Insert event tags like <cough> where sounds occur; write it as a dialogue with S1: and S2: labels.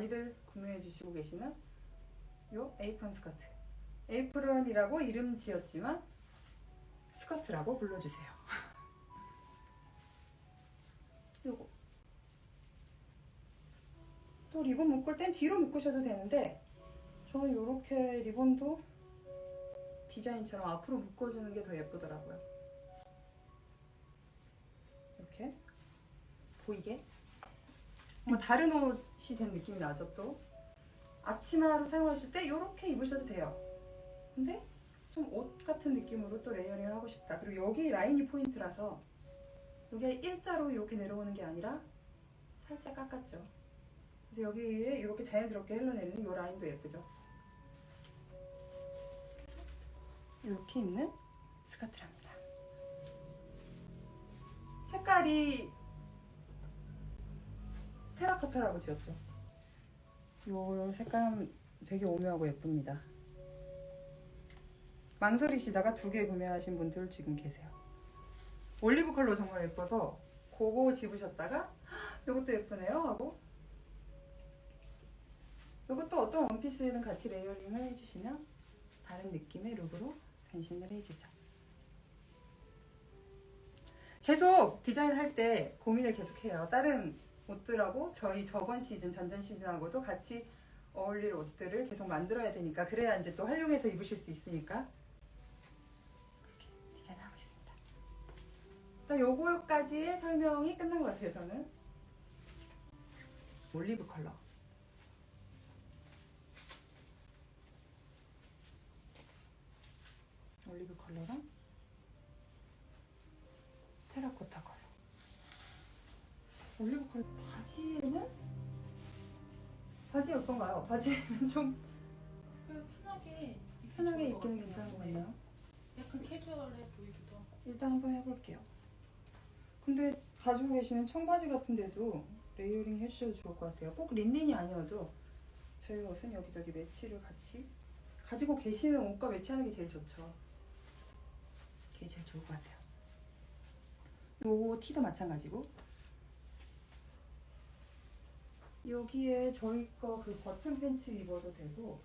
S1: 많이들 구매해 주시고 계시는 요 에이프런 스커트. 에이프런이라고 이름 지었지만 스커트라고 불러주세요. <laughs> 요거. 또 리본 묶을 땐 뒤로 묶으셔도 되는데 저는 이렇게 리본도 디자인처럼 앞으로 묶어주는 게 더 예쁘더라고요. 이렇게 보이게 뭔가 다른 옷이 된 느낌이 나죠 또 앞치마로 사용하실 때 이렇게 입으셔도 돼요. 근데 좀 옷 같은 느낌으로 또 레이어링을 하고 싶다. 그리고 여기 라인이 포인트라서 이게 일자로 이렇게 내려오는 게 아니라 살짝 깎았죠. 그래서 여기에 이렇게 자연스럽게 흘러내리는 이 라인도 예쁘죠. 이렇게 입는 스커트랍니다. 색깔이 테라코타라고 지었죠. 이 색감 되게 오묘하고 예쁩니다. 망설이시다가 두 개 구매하신 분들 지금 계세요. 올리브 컬러 정말 예뻐서 그거 집으셨다가 이것도 예쁘네요 하고 이것도 어떤 원피스에는 같이 레이어링을 해주시면 다른 느낌의 룩으로 변신을 해주죠. 계속 디자인 할 때 고민을 계속 해요. 다른 옷들하고 저희 저번 시즌, 전전 시즌하고도 같이 어울릴 옷들을 계속 만들어야 되니까 그래야 이제 또 활용해서 입으실 수 있으니까 그렇게 디자인을 하고 있습니다. 일단 요거까지의 설명이 끝난 것 같아요, 저는. 올리브 컬러. 올리브 컬러랑 테라코타 컬러. 올리브 컬러 바지에는 바지 어떤가요? 바지에는 좀
S2: 그 편하게
S1: 편하게
S2: 것
S1: 입기는
S2: 같아요.
S1: 괜찮은 것
S2: 네.
S1: 같나요?
S2: 약간 캐주얼해 보이기도 하고.
S1: 일단 한번 해볼게요. 근데 가지고 계시는 청바지 같은데도 레이어링 해주셔도 좋을 것 같아요. 꼭 린넨이 아니어도 저희 옷은 여기저기 매치를 같이 가지고 계시는 옷과 매치하는 게 제일 좋죠. 그게 제일 좋을 것 같아요. 요 티도 마찬가지고 여기에 저희 거 그 버튼 팬츠 입어도 되고